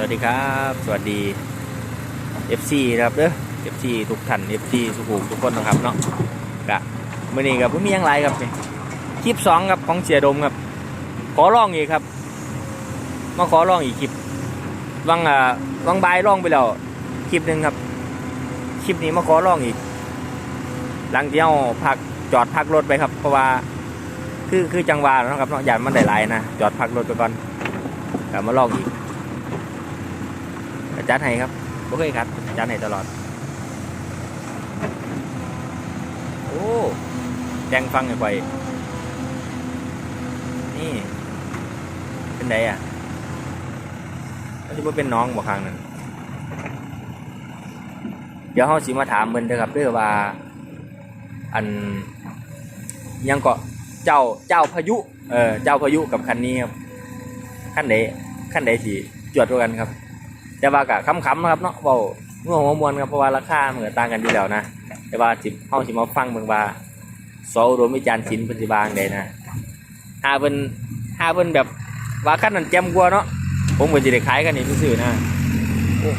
สวัสดีครับ สวัสดี FC นะครับเด้อ FC ทุกท่าน FC ทุกผู้ทุกคนนะครับเนาะกะมื่อนี้กับผมมีหยังไรครับนี่คลิปสองครับของเสียดมครับ ขอร้องอีกครับ มาขอร้องอีกคลิปวังอ่าวังบายร้องไปแล้วคลิปหนึ่งครับ คลิปนี้มาขอร้องอีก หลังเที่เอาพักจอดพักรถไปครับ เพราะว่าคือคือจังหวะนะครับเนาะอย่ามันได้หลายนะ จอดพักรถไปก่อนกลับมาลองอีก จัดให้ครับบ่เคยครับจัดให้ตลอด โอ้แดงฟังไกวนี่ เป็นไดอะมันจะเป็นน้องบ่ครั้งนั้นเดี๋ยวเฮาสิมาถามเพิ่นเด้อครับเด้อว่า อันยังก็เจ้าเจ้าพายุ เออเจ้าพายุกับคันนี้ครับ คันใดคันใดสิจวดกว่ากันครับ แต่ว่ากะคำๆนะครับเนาะเบาเมื่อหัวมวนครับเพราะว่าราคาเหมือนต่างกันอยู่แล้วนะ แต่ว่าสิเฮาสิมาฟังเบิ่งว่าสอรวมวิจารณ์ศิลป์ปัจจุบันใดนะหาเพิ่นหาเพิ่นแบบว่าคันนั้นแจ่มกว่าเนาะผมก็สิได้ขายกันนี่ซื่อนะโอ้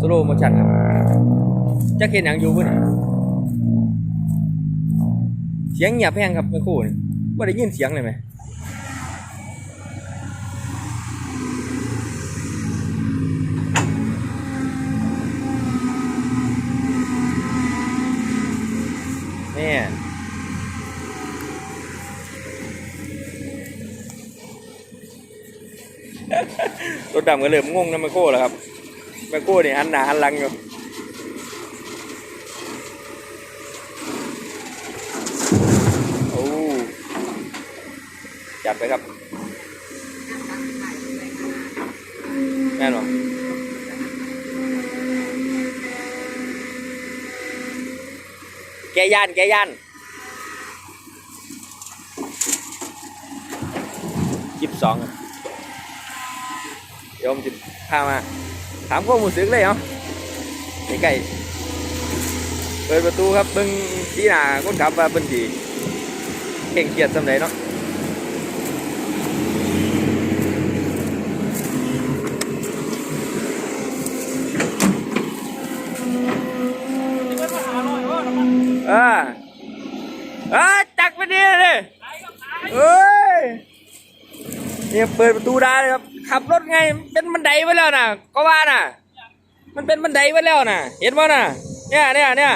สโลโมชั่นครับจักเห็นหยังอยู่เพิ่นน่ะ เสียงเงียบแห้งครับเมื่อครู่นี่ว่าได้ยินเสียงเลยไหมนี่รถดำก็เริ่มงงนะแม่โก้แล้วครับแม่โก้นี่ยหันหน้าหันหลังอยู่ โอ้ จัดไปครับ แน่นอนแกย่านแกย่านยิบสองเดี๋ยวผมจะพามา ถามความรู้สึกเลยเหรอใกล้ๆเปิดประตูครับเบิ่งสีหน้าคนขับว่าเป็นสีเก่งเกียร์สำเร็จเนาะเออเออจักไปดีเลยเอ้ยเนี่ยเปิดประตูได้เลยครับ ขับรถไงเป็นบันไดไว้แล้วนะก็ว่าน่ะ มันเป็นบันไดไว้แล้วน่ะ เห็นป่ะน่ะ เนี่ยเนี่ยเนี่ย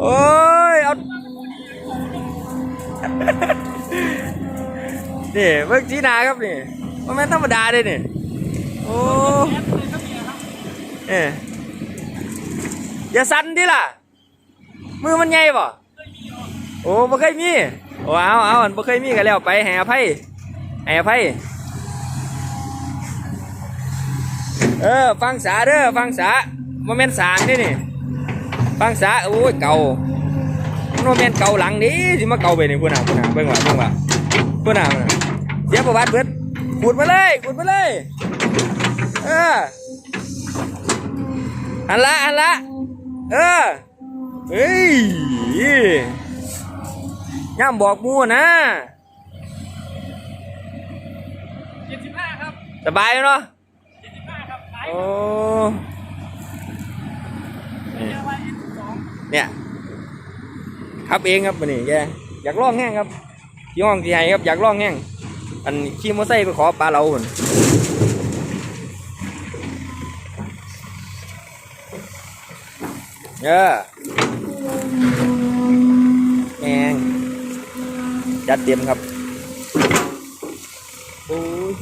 โอ้ยเอานี่เมื่อกี้นาครับนี่มันไม่ธรรมดาเลยนี่โอ้เอ๊อย่าสั่นดิล่ะ มือมันใหญ่ป่ะโอ้บ่เคยมีโอ้เอาเอาอันบ่เคยมีกันแล้วไปให้อภัยให้อภัยเออฟังสาเด้อฟังสาโมเมนสางนี่นี่ฟังสาโอ้ยเก่าโนแมนเก่าหลังนี้สิมาเก่าไปนี่พูดน่ะพูดน่ะเบิ่งว่าเบิ่งว่าพูดน่ะพูดน่ะเสียประวัติเบิดขุดมาเลยขุดมาเลยเอออันละอันละเออ เฮ้ยย่ำบอกหมูนะเจ็ดสิบห้าครับสบายเนาะเจ็ดสิบห้าครับขายโอ้นี่เยอะไปยี่สิบสองเนี่ยครับเองครับวันนี้แกอยากลองแห้งครับที่ห้องที่ไห้ครับอยากลองแห้งอันขี่มอเตอร์ไซค์ไปขอปลาเราหุ่นเออแหงจัดเต็มครับโอ้ย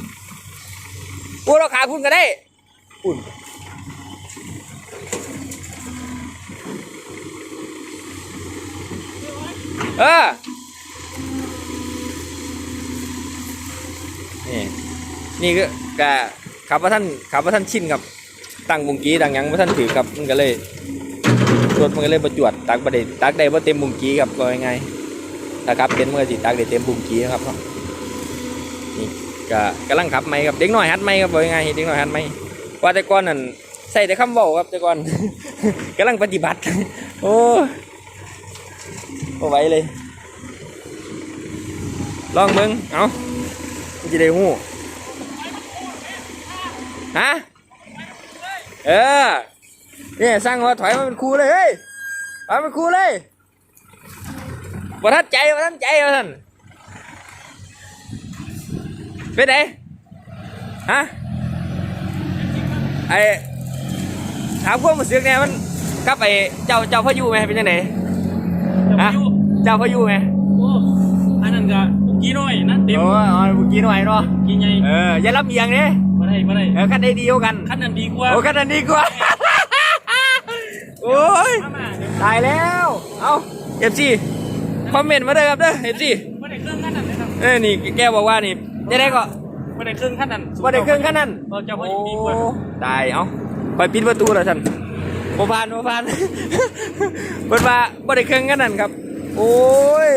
โอ้เราขาคุณก็ได้คุณเออนี่นี่ก็กะขับว่าท่านขับว่าท่านชินครับตั้งบุงกี้ดังหยังว่าท่านถือครับมันก็เลย รถมันก็เลยประจวดตักประเด็ตักได้ว่าเต็มบุงกี้ครับก็ยังไงถ้าครับเป็นเมื่อสิตักได้เต็มบุงกี้นะครับเนาะนี่ก็กำลังขับไหมครับเด็กน้อยหัดไหมครับว่ายังไงเด็กน้อยหัดไหมว่าแต่ก่อนนั่นใส่แต่คำเว้าครับแต่ก่อนกำลังปฏิบัติ โอ้ก็ไว้เลย ลองเบิ่งเอาจะได้หู้ฮะเออ เนี่ยสร้างว่าถอยมาเป็นครูเลยเฮ้ยถอยมาเป็นครูเลยบ่ทันใจบ่ทันใจบ่ทันเป็นไงฮะไอถามความรู้สึกเนี่ยมันกับไอเจ้าเจ้าพายุไหมเป็นยังไงฮะเจ้าพายุไหมโอ้อันนั้นก็ปุกกี้น้อยนั่นเต็มโอ้ยอ๋อเมื่อกี้หน่อยเนาะกินไงเอออย่ารับเอียงเนี่ยมาได้มาได้เออกันได้ดีกว่ากันขั้นนั้นดีกว่าโอ้กันอันนี้กว่า โอ้ยมามาเดี๋ยวตายแล้ว เอาเอฟซีคอมเมนต์มาเลยครับเด้อเอฟซีไม่ได้เครื่องขั้นนั้นเลยครับเออนี่แกบอกว่านี่จะได้ก็ไม่ได้เครื่องขั้นนั้นว่าได้เครื่องแค่นั้นเราจะพอดีกว่าโอ้ตายเอาไปปิดประตูแล้วท่านบ่ผ่านบ่ผ่านเปิดว่าบ่ได้เครื่องแค่นั้นครับ โอ้ย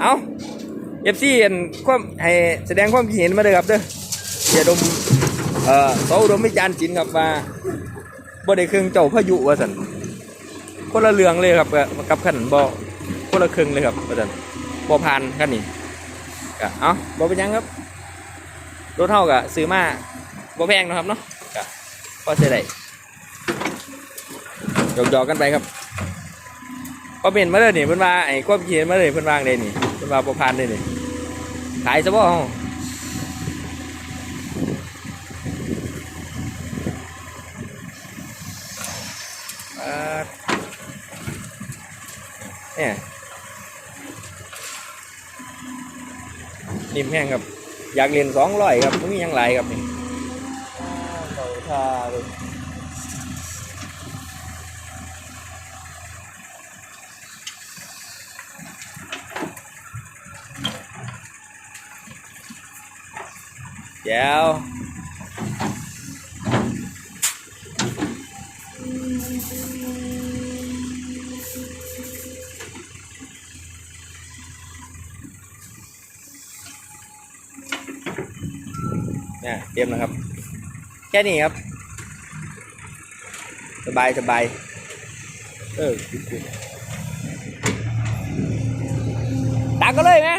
เอาเอฟซีเห็นความให้แสดงความคิดเห็นมาเลยครับเด้อเสียดมเอ่อเขาอุดมวิจารณ์จินครับว่า บ่ได้เครื่องเจ้าพายุว่าสันคนละเรื่องเลยครับกับขันบ่คนละเครื่องเลยครับว่าสันบ่ผ่านคันนี้ก็เอาบ่เป็นยังครับรถเท่ากับซื้อมาบ่แพงนะครับเนาะก็พอเสียได้หยอกๆกันไปครับพอเป็นมาเลยนี่เพิ่นว่าไอ้ความคิดเห็นมาเลยเพิ่นวางเลยนี่เพิ่นว่าบ่ผ่านเลยนี่ขายซะบ่ เฮาเอ่อเนี่ยนิ่มแห้งครับ อยากเรียนสองร้อยครับมันมีหยังไรครับนี่เขาทาเลยแจ๋ว เตรียมนะครับ แค่นี้ครับ สบายสบายเออตักก็เลยไหม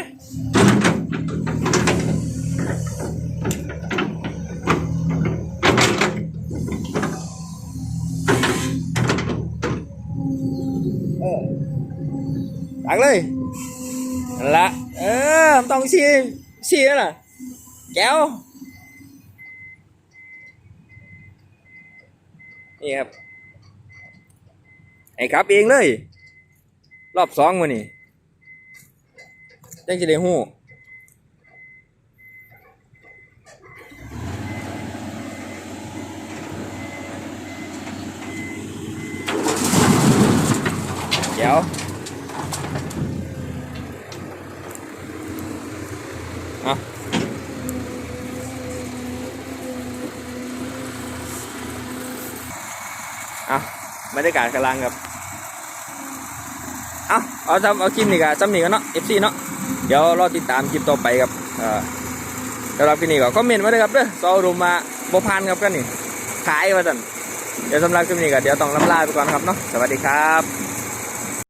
เออตักเลยนั่นละเออต้องชี้ชี้แล้วน่ะแก้ว นี่ครับไอ้ครับเองเลย รอบสองวันนี้จังจะได้หู้เดี๋ยวเอาเอา บรรยากาศกำลังครับเอาเอาทำเอาคลิปนี้กับซ้ำนี่กันเนาะเอฟซีเนาะเดี๋ยวรอติดตามคลิปต่อไปครับเอ่อสำหรับคลิปนี้ก็คอมเมนต์มาเลยครับเด้อซอรุมมาบพานครับกันนี่ขายมาสั่นเดี๋ยวสำหรับคลิปนี้ก็เดี๋ยวต้องลำลาไปก่อนครับเนาะสวัสดีครับ